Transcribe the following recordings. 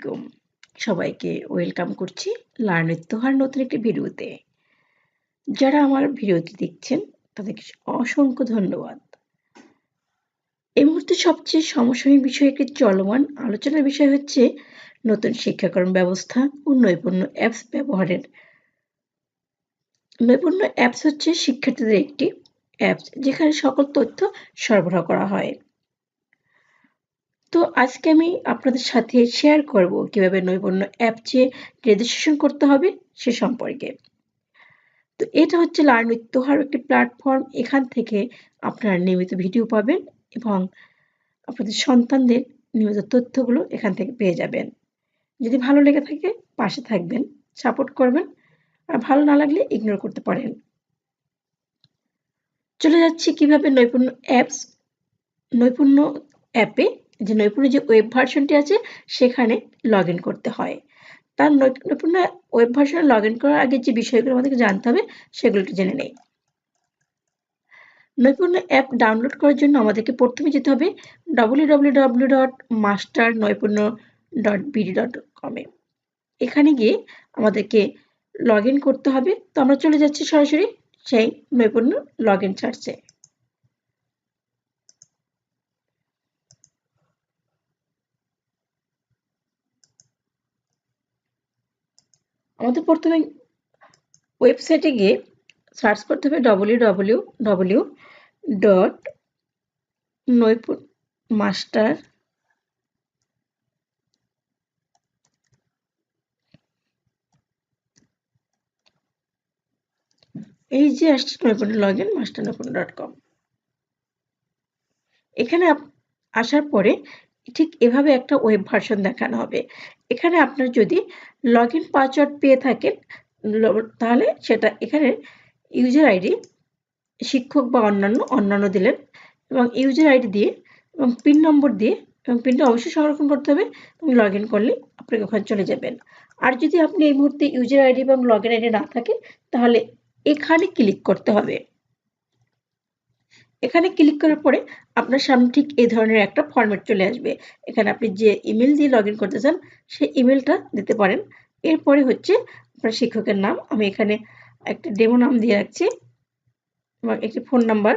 আলাইকুম। সবাইকে ওয়েলকাম করছি লার্ন তোহার নতুন একটি ভিডিওতে। যারা আমার ভিডিওটি দেখছেন, তাদেরকে অসংখ্য ধন্যবাদ। এই মুহূর্তে সবচেয়ে সমসাময়িক বিষয় একটি চলমান আলোচনার বিষয় হচ্ছে নতুন শিক্ষাকরণ ব্যবস্থা ও নৈপুণ্য অ্যাপস ব্যবহারের। নৈপুণ্য অ্যাপস হচ্ছে শিক্ষার্থীদের একটি অ্যাপস যেখানে সকল তথ্য সরবরাহ করা হয়। তো আজকে আমি আপনাদের সাথে শেয়ার করব কীভাবে নৈপুণ্য অ্যাপ চেয়ে রেজিস্ট্রেশন করতে হবে সে সম্পর্কে। তো এটা হচ্ছে লার্ন উইথ তোহার একটি প্ল্যাটফর্ম এখান থেকে আপনারা নিয়মিত ভিডিও পাবেন এবং আপনাদের সন্তানদের নিয়মিত তথ্যগুলো এখান থেকে পেয়ে যাবেন। যদি ভালো লেগে থাকে পাশে থাকবেন সাপোর্ট করবেন, আর ভালো না লাগলে ইগনোর করতে পারেন। চলে যাচ্ছি কীভাবে নৈপুণ্য অ্যাপস নৈপুণ্য অ্যাপে যে নৈপুণ্য যে ওয়েব ভার্সনটি আছে, সেখানে লগ করতে হয়। তার নৈপুণ্য ওয়েব ভার্সনে লগ করার আগে যে বিষয়গুলো আমাদেরকে জানতে হবে, সেগুলো একটু জেনে নেই। নৈপুণ্য অ্যাপ ডাউনলোড করার জন্য আমাদেরকে প্রথমে যেতে হবে W dot master Noipunno dot BD dot কমে এখানে গিয়ে আমাদেরকে লগ করতে হবে। তো আমরা চলে যাচ্ছি সরাসরি সেই নৈপুণ্য লগ ইন সার্চে আমাদের প্রথমে ওয়েবসাইটে গিয়ে সার্চ করতে হবে W W W dot Noipunno master এই যে আসছে Noipunno log in master Noipunno dot com এখানে আসার পরে ঠিক এভাবে একটা ওয়েব ভার্সন দেখানো হবে। এখানে আপনার যদি লগ ইন পাসওয়ার্ড পেয়ে থাকেন তাহলে সেটা এখানে ইউজার আইডি শিক্ষক বা অন্যান্য অন্যান্য দিলেন এবং ইউজার আইডি দিয়ে এবং পিন নম্বর দিয়ে এবং পিনটা অবশ্যই সংরক্ষণ করতে হবে এবং লগ ইন করলে আপনাকে ওখানে চলে যাবেন। আর যদি আপনি এই মুহূর্তে ইউজার আইডি এবং লগ ইন আইডি না থাকে, তাহলে এখানে ক্লিক করতে হবে। এখানে ক্লিক করার পরে আপনার সামনে ঠিক এই ধরনের একটা ফরম্যাট চলে আসবে। এখানে আপনি যে ইমেল দিয়ে লগ করতে চান, সেই ইমেলটা দিতে পারেন। এরপরে হচ্ছে আপনার শিক্ষকের নাম। আমি এখানে একটা ডেমো নাম দিয়ে রাখছি এবং একটি ফোন নাম্বার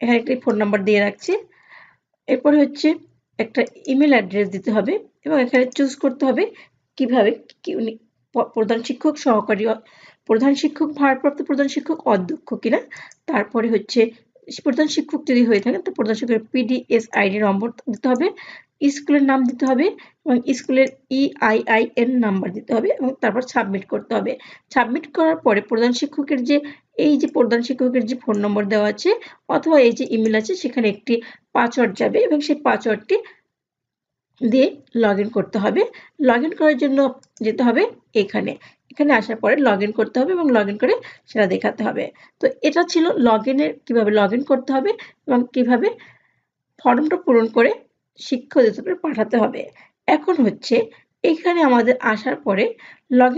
এখানে একটি ফোন নাম্বার দিয়ে রাখছি। এরপরে হচ্ছে একটা ইমেল অ্যাড্রেস দিতে হবে এবং এখানে চুজ করতে হবে কীভাবে প্রধান শিক্ষক, সহকারী প্রধান শিক্ষক, ভারপ্রাপ্ত প্রধান শিক্ষক অধ্যক্ষ কিনা, তারপরে হচ্ছে প্রধান শিক্ষক যদি হয়ে থাকেন তো প্রধান শিক্ষকের পিডিএস আইডি নম্বর দিতে হবে, স্কুলের নাম দিতে হবে এবং স্কুলের ইআইআইএন e নাম্বার দিতে হবে এবং তারপর সাবমিট করতে হবে। সাবমিট করার পরে প্রধান শিক্ষকের যে, এই যে প্রধান শিক্ষকের যে ফোন নম্বর দেওয়া আছে অথবা এই যে ইমেল আছে, সেখানে একটি পাসওয়ার্ড যাবে এবং সেই পাসওয়ার্ডটি দিয়ে লগ করতে হবে। লগ করার জন্য যেতে হবে এখানে। এখানে আসার পরে লগ করতে হবে এবং লগ করে সেটা দেখাতে হবে। তো এটা ছিল লগ ইনের কীভাবে লগ করতে হবে এবং কীভাবে ফর্মটা পূরণ করে শিক্ষক দপ্তরে পাঠাতে হবে। এখন হচ্ছে এখানে আমাদের আসার পরে লগ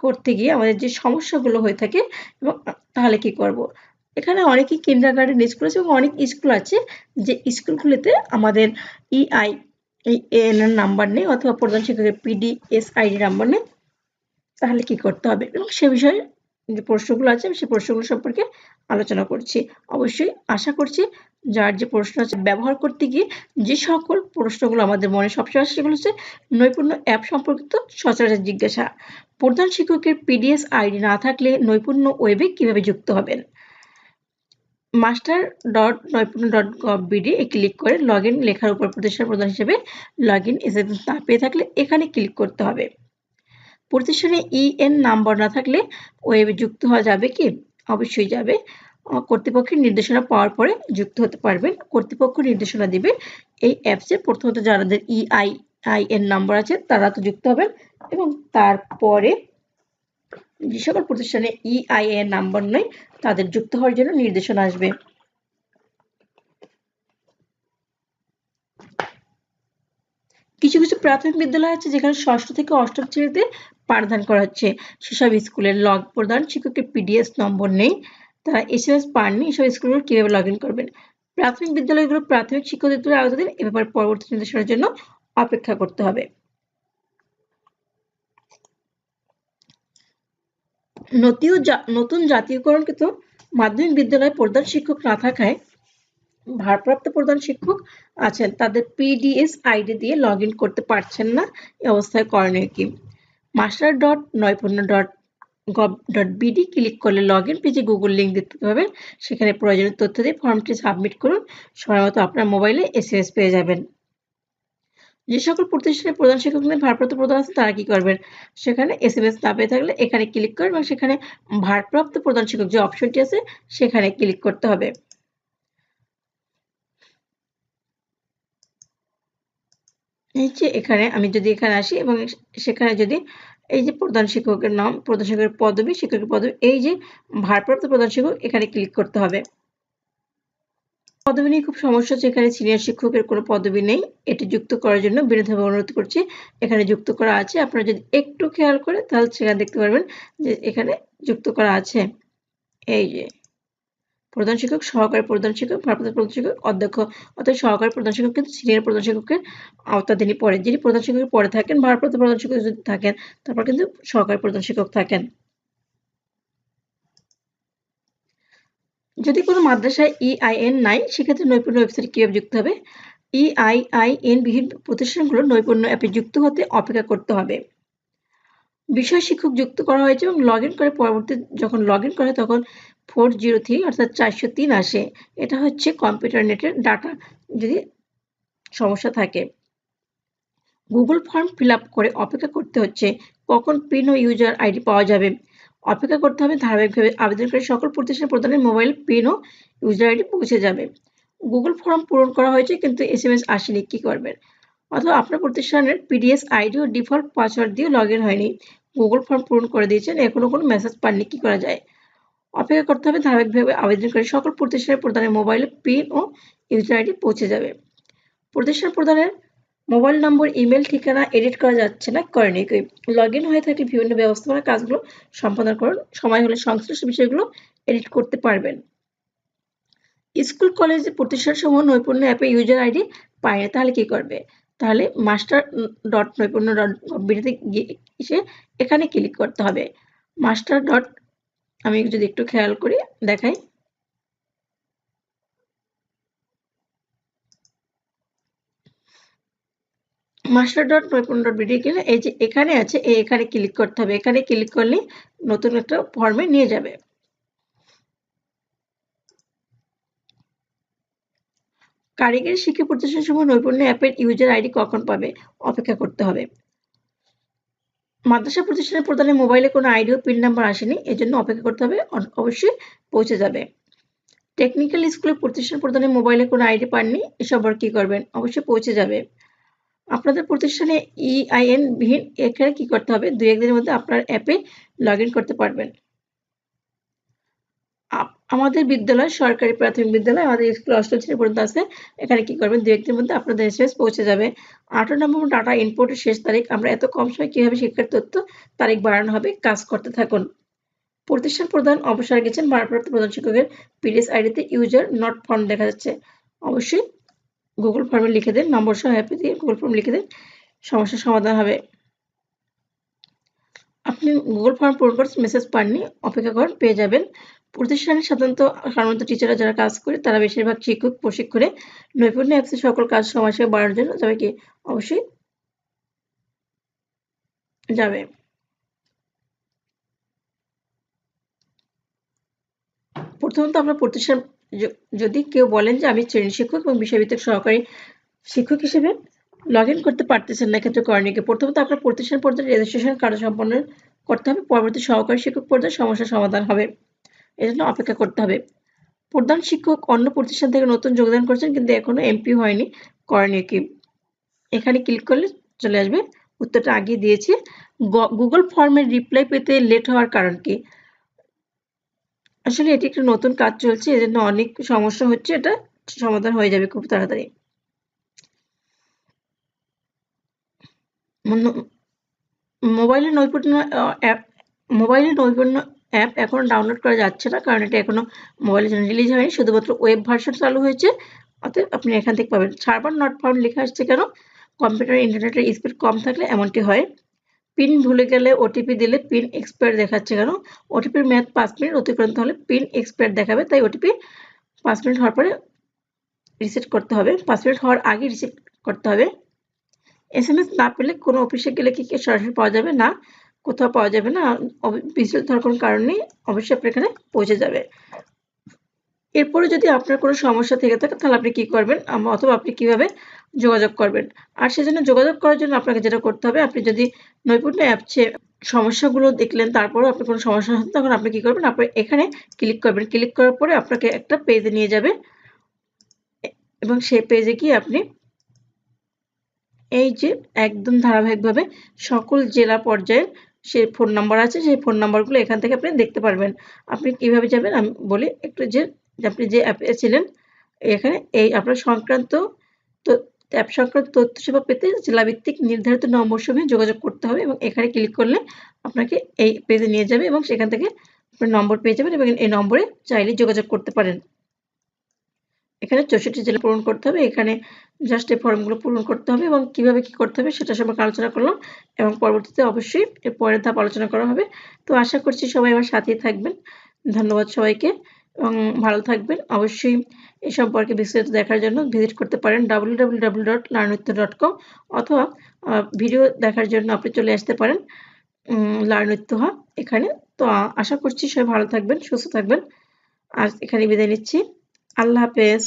করতে গিয়ে আমাদের যে সমস্যাগুলো হয়ে থাকে এবং তাহলে কি করব। এখানে অনেকই কিন্ডার গার্ডেন স্কুল আছে এবং অনেক স্কুল আছে যে স্কুলগুলিতে আমাদের ইআই এই এএনএর নাম্বার নেই অথবা প্রধান শিক্ষকের পিডিএস আইডি নাম্বার নেই, তাহলে কি করতে হবে? এবং সে বিষয়ে যে প্রশ্নগুলো আছে সেই প্রশ্নগুলো সম্পর্কে আলোচনা করছি। অবশ্যই আশা করছি যার যে প্রশ্ন আছে, ব্যবহার করতে গিয়ে যে সকল প্রশ্নগুলো আমাদের মনে সবসময় আসে, সেগুলো হচ্ছে নৈপুণ্য অ্যাপ সম্পর্কিত সচরাচর জিজ্ঞাসা। প্রধান শিক্ষকের পিডিএস আইডি না থাকলে নৈপুণ্য ওয়েবে কীভাবে যুক্ত হবেন? Master dot Noipunno dot gov BD এ ক্লিক করে লগ ইন লেখার উপর প্রতিষ্ঠান প্রধান হিসেবে লগ ইন এসে তা পেয়ে থাকলে এখানে ক্লিক করতে হবে। প্রতিষ্ঠানে ইএন নাম্বার না থাকলে ওয়েবে যুক্ত হওয়া যাবে কি? অবশ্যই যাবে। কর্তৃপক্ষের নির্দেশনা পাওয়ার পরে যুক্ত হতে পারবেন। কর্তৃপক্ষ নির্দেশনা দিবে এই অ্যাপসে প্রথমত যাদের ইআই আই এন নাম্বার আছে তারা তো যুক্ত হবেন এবং তারপরে যে সকল প্রতিষ্ঠানে ইআইএন নাম্বার নেই, তাদের যুক্ত হওয়ার জন্য নির্দেশনা আসবে। কিছু কিছু প্রাথমিক বিদ্যালয় আছে যেখানে ষষ্ঠ থেকে অষ্টম শ্রেণীতে পাঠদান করা হচ্ছে। সেসব স্কুলের লগ প্রদান, শিক্ষকের পিডিএস নম্বর নেই, তারা এসএমএস পাননি, এসব স্কুলগুলো কীভাবে লগ ইন করবেন? প্রাথমিক বিদ্যালয়গুলো প্রাথমিক শিক্ষক দপ্তরের আওতাধীন, এ ব্যাপারে পরবর্তী নির্দেশনার জন্য অপেক্ষা করতে হবে। নতীয় নতুন জাতীয়করণকৃত মাধ্যমিক বিদ্যালয়ে প্রধান শিক্ষক না থাকায় ভারপ্রাপ্ত প্রধান শিক্ষক আছেন। তাদের পিডিএস আইডি দিয়ে লগ করতে পারছেন না এই অবস্থায় করণীয় কি। Master dot Noipunno dot gov dot BD click করলে লগ ইন পেজে গুগল লিঙ্ক দিতে হবে সেখানে প্রয়োজনীয় তথ্য দিয়ে ফর্মটি সাবমিট করুন। সময় মতো আপনার মোবাইলে এস পেয়ে যাবেন। যে সকল প্রতিষ্ঠানের প্রধান শিক্ষক ভারপ্রাপ্ত প্রধান আছে, তারা কি করবেন? সেখানে এস এম এস না পেয়ে থাকলে এখানে ক্লিক করবেন এবং সেখানে ভারপ্রাপ্ত প্রধান শিক্ষক যে অপশনটি আছে, সেখানে ক্লিক করতে হবে। এই যে এখানে আমি যদি এখানে আসি এবং সেখানে যদি এই যে প্রধান শিক্ষকের নাম, প্রধান শিক্ষকের পদবী শিক্ষকের পদবী, এই যে ভারপ্রাপ্ত প্রধান শিক্ষক, এখানে ক্লিক করতে হবে। পদবী নিয়ে খুব সমস্যা হচ্ছে। এখানে সিনিয়র শিক্ষকের কোনো পদবি নেই। এটি যুক্ত করার জন্য বিনোদভাবে অনুরোধ করছি। এখানে যুক্ত করা আছে। আপনারা যদি একটু খেয়াল করে, তাহলে সেখানে দেখতে পারবেন যে এখানে যুক্ত করা আছে। এই যে, প্রধান শিক্ষক, সহকারী প্রধান শিক্ষক, ভারপ্রাপ্ত প্রধান শিক্ষক, অধ্যক্ষ অর্থাৎ সহকারী প্রধান শিক্ষক কিন্তু সিনিয়র প্রধান শিক্ষকের আওতাধীনই পড়ে। যিনি প্রধান শিক্ষকের পরে থাকেন, ভারপ্রাপ্ত প্রধান শিক্ষক যদি থাকেন, তারপর কিন্তু সহকারী প্রধান শিক্ষক থাকেন। যদি কোনো মাদ্রাসায় ইআইএন নাই, সেক্ষেত্রে নৈপুণ্য ওয়েবসাইট কীভাবে যুক্ত হবে? ইআইআইএন বিহীন প্রতিষ্ঠানগুলো নৈপুণ্য অ্যাপে যুক্ত হতে অপেক্ষা করতে হবে। বিষয় শিক্ষক যুক্ত করা হয়েছে এবং লগ করে পরবর্তী যখন লগ ইন করে তখন ফোর জিরো থ্রি অর্থাৎ চারশো তিন আসে। এটা হচ্ছে কম্পিউটার নেটের ডাটা যদি সমস্যা থাকে। গুগল ফর্ম ফিল আপ করে অপেক্ষা করতে হচ্ছে, কখন পিন ও ইউজার আইডি পাওয়া যাবে? অপেক্ষা করতে হবে, ধারাবাহিকভাবে আবেদনকারী সকল প্রতিষ্ঠান প্রদানের মোবাইল পিন ও ইউজার আইডি পৌঁছে যাবে। গুগল ফর্ম পূরণ করা হয়েছে, কিন্তু এস এম এস আসেনি, কী করবেন? অথবা আপনার প্রতিষ্ঠানের পিডিএস আইডি ও ডিফল্ট পাসওয়ার্ড দিয়ে লগ ইন হয়নি গুগল ফর্ম পূরণ করে দিয়েছেন, এখনও কোনো মেসেজ পাননি, কী করা যায়? অপেক্ষা করতে হবে, ধারাবাহিকভাবে আবেদনকারী সকল প্রতিষ্ঠানের প্রদানের মোবাইলে পিন ও ইউজার আইডি পৌঁছে যাবে। প্রতিষ্ঠান প্রদানের মোবাইল নম্বর, ইমেল ঠিকানা এডিট করা যাচ্ছে না, করেনি। লগ ইন হয়ে থাকলে বিভিন্ন ব্যবস্থাপনা কাজগুলো সম্পাদন করুন সময় হলে সংশ্লিষ্ট বিষয়গুলো এডিট করতে পারবেন। স্কুল, কলেজ প্রতিষ্ঠান সমূহ নৈপুণ্য অ্যাপে ইউজার আইডি পায় না, তাহলে কি করবে? তাহলে মাস্টার ডট নৈপুণ্য ডট বিডিতে গিয়ে এসে এখানে ক্লিক করতে হবে। মাস্টার ডট আমি যদি একটু খেয়াল করি, দেখাই। Master dot Noipunno dot BD গেলে এই যে এখানে আছে, এই এখানে ক্লিক করতে হবে। এখানে ক্লিক করলে নতুন একটা ফর্মে নিয়ে যাবে। কারিগরি শিক্ষা প্রতিষ্ঠান সময় নৈপুণ্য অ্যাপের ইউজার আইডি কখন পাবে? অপেক্ষা করতে হবে। মাদ্রাসা প্রতিষ্ঠানের প্রদানে মোবাইলে কোনো আইডি ও পিন নাম্বার আসেনি, এজন্য অপেক্ষা করতে হবে অবশ্যই পৌঁছে যাবে। টেকনিক্যাল স্কুলের প্রতিষ্ঠান প্রদানে মোবাইলে কোনো আইডি পাননি এসব আর কি করবেন? অবশ্যই পৌঁছে যাবে। আপনাদের প্রতিষ্ঠানে ইআইএন বিহীন এখানে কি করতে হবে? দুই একদিনের মধ্যে আপনার অ্যাপে লগ করতে পারবেন। আমাদের বিদ্যালয়, সরকারি প্রাথমিক বিদ্যালয়, আমাদের স্কুল অষ্টম শ্রেণি পর্যন্ত আছে। এখানে কি করবেন? দু একদিনের মধ্যে আপনাদের এসএস পৌঁছে যাবে। আঠারো নম্বর ডাটা ইনপুটের শেষ তারিখ, আমরা এত কম সময় কীভাবে শিক্ষার তথ্য তারিখ বাড়ানো হবে? কাজ করতে থাকুন। প্রতিষ্ঠান প্রধান অবসর গেছেন, ভারপ্রাপ্ত প্রধান শিক্ষকের পিডিএস আইডিতে ইউজার নট ফর্ম দেখা যাচ্ছে। অবশ্যই গুগল ফর্মে লিখে দেন, নম্বর সহ অ্যাপে দিয়ে গুগল ফর্ম লিখে দেন, সমস্যার সমাধান হবে। আপনি গুগল ফর্ম পূরণ করে মেসেজ পাননি, অপেক্ষা করেন, পেয়ে যাবেন। প্রতিষ্ঠানে সাধারণত সাধারণত টিচাররা যারা কাজ করে, তারা বেশিরভাগ শিক্ষক, প্রশিক্ষণে নৈপুণ্য অ্যাপসের সকল কাজ সমাজসেবা বাড়ানোর জন্য যাবে কি অবশ্যই যাবে। প্রথমত আমরা প্রতিষ্ঠান যদি কেউ বলেন যে আমি শ্রেণি শিক্ষক এবং বিষয়ভিত্তিক সহকারী শিক্ষক হিসেবে লগ ইন করতে পারতেছেন না ক্ষেত্রে করণীয়কে প্রথমত আপনার প্রতিষ্ঠান পর্যায়ে রেজিস্ট্রেশন কার্য সম্পন্ন করতে হবে, পরবর্তী সহকারী শিক্ষক পর্যায়ে সমস্যার সমাধান হবে। এজন্য অপেক্ষা করতে হবে। প্রধান শিক্ষক অন্য প্রতিষ্ঠান থেকে নতুন যোগদান করছেন কিন্তু এখনও এমপি হয়নি, করণীয় কি? এখানে ক্লিক করলে চলে আসবে, উত্তরটা আগে দিয়েছি। গুগল ফর্মের রিপ্লাই পেতে লেট হওয়ার কারণ কি? আসলে এটি একটা নতুন কাজ চলছে এজন্য অনেক সমস্যা হচ্ছে, এটা সমাধান হয়ে যাবে খুব তাড়াতাড়ি। মোবাইলে নৈপুণ্য অ্যাপ, মোবাইলে নৈপুণ্য অ্যাপ এখন ডাউনলোড করা যাচ্ছে না, কারণ এটা এখনও জন্য রিলিজ হয়নি, শুধুমাত্র ওয়েব ভার্সন চালু হয়েছে। অতএব আপনি এখান থেকে পাবেন। সার্ভার নট ফাউন্ড লেখা আসছে কেন? কম্পিউটার ইন্টারনেটের স্পিড কম থাকলে এমনটি হয়। পিন ভুলে গেলে ওটিপি দিলে পিন এক্সপায়ার দেখাচ্ছে কেন? ওটিপির মেয়াদ পাঁচ মিনিট অতিক্রান্ত হলে পিন এক্সপায়ার দেখাবে, তাই ওটিপি পাঁচ মিনিট হওয়ার পরে রিসেট করতে হবে। পাঁচ মিনিট হওয়ার আগে রিসেট করতে হবে। এস এম এস না পেলে কোনো অফিসে গেলে কি কি সরাসরি পাওয়া যাবে? না, কোথাও পাওয়া যাবে না। বিচলিত হওয়ার কোনো অবশ্যই আপনার এখানে পৌঁছে যাবে। এরপরে যদি আপনার কোনো সমস্যা থেকে থাকে, তাহলে আপনি কি করবেন? অথবা আপনি কীভাবে যোগাযোগ করবেন? আর সেজন্য যোগাযোগ করার জন্য আপনাকে যেটা করতে হবে, আপনি যদি নৈপুণ্য অ্যাপসে সমস্যাগুলো দেখলেন, তারপরেও আপনি কোনো সমস্যা হচ্ছে, তখন আপনি কি করবেন? আপনি এখানে ক্লিক করবেন। ক্লিক করার পরে আপনাকে একটা পেজে নিয়ে যাবে। এবং সেই পেজে গিয়ে আপনি এই যে একদম ধারাবাহিকভাবে সকল জেলা পর্যায়ের সে ফোন নাম্বার আছে, সেই ফোন নাম্বারগুলো এখান থেকে আপনি দেখতে পারবেন। আপনি কীভাবে যাবেন? আমি বলি একটু যে আপনি যে অ্যাপে ছিলেন, এখানে এই আপনার সংক্রান্ত অ্যাপ সংক্রান্ত তথ্য সেবা পেতে জেলাভিত্তিক নির্ধারিত নম্বর সময়ে যোগাযোগ করতে হবে এবং এখানে ক্লিক করলে আপনাকে এই পেজে নিয়ে যাবে এবং সেখান থেকে আপনার নম্বর পেয়ে যাবেন এবং এই নম্বরে চাইলে যোগাযোগ করতে পারেন। এখানে চৌষট্টি জেলা পূরণ করতে হবে, এখানে জাস্ট এই ফর্মগুলো পূরণ করতে হবে এবং কীভাবে কি করতে হবে সেটা সম্পর্কে আলোচনা করলাম এবং পরবর্তীতে অবশ্যই এর পরের ধাপ আলোচনা করা হবে। তো আশা করছি সবাই আমার সাথেই থাকবেন। ধন্যবাদ সবাইকে। এবং ভালো থাকবেন। অবশ্যই এ সম্পর্কে বিস্তারিত দেখার জন্য ভিজিট করতে পারেন W W W dot Learnnitto dot com অথবা ভিডিও দেখার জন্য আপনি চলে আসতে পারেন লার্ননিত্যহা এখানে। তো আশা করছি সবাই ভালো থাকবেন, সুস্থ থাকবেন। আর এখানে বিদায় নিচ্ছি। আল্লাহ হাফেজ।